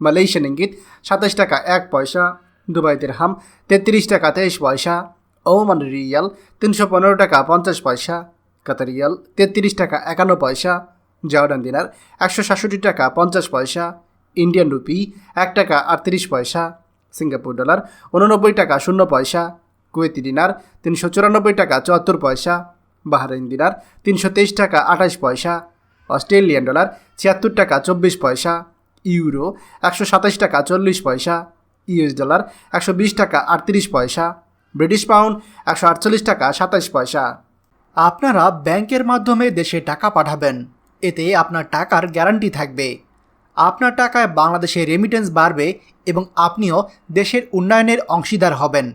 Malaysian ইঙ্গিত সাতাশ টাকা, এক পয়সা। দুবাই দিরহাম তেত্রিশ টাকা, তেইশ পয়সা। ওমান রিয়াল তিনশো পনেরো টাকা, পঞ্চাশ পয়সা। কাতার রিয়াল তেত্রিশ টাকা, একান্ন পয়সা। জর্ডান দিনার একশো সাতষট্টি টাকা, পঞ্চাশ পয়সা। ইন্ডিয়ান রুপি এক টাকা, আটত্রিশ পয়সা। সিঙ্গাপুর ডলার উননব্বই টাকা, শূন্য পয়সা। কুয়েতি দিনার তিনশো চুরানব্বই টাকা, চুয়াত্তর পয়সা। বাহারাইন দিনার তিনশো তেইশ টাকা, আঠাশ পয়সা। অস্ট্রেলিয়ান ডলার ছিয়াত্তর টাকা, চব্বিশ পয়সা। ইউরো, একশো সাতাশ টাকা চল্লিশ পয়সা, ইউএস ডলার, একশো বিশ টাকা আটত্রিশ পয়সা, ব্রিটিশ পাউন্ড, একশো আটচল্লিশ টাকা সাতাশ পয়সা। আপনারা ব্যাংকের মাধ্যমে দেশে টাকা পাঠাবেন, এতে আপনার টাকার গ্যারান্টি থাকবে। আপনার টাকায় বাংলাদেশে রেমিটেন্স বাড়বে এবং আপনিও দেশের উন্নয়নের অংশীদার হবেন।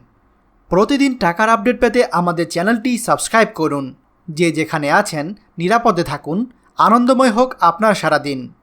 প্রতিদিন টাকার আপডেট পেতে আমাদের চ্যানেলটি সাবস্ক্রাইব করুন। যে যেখানে আছেন, নিরাপদে থাকুন। আনন্দময় হোক আপনার সারাদিন।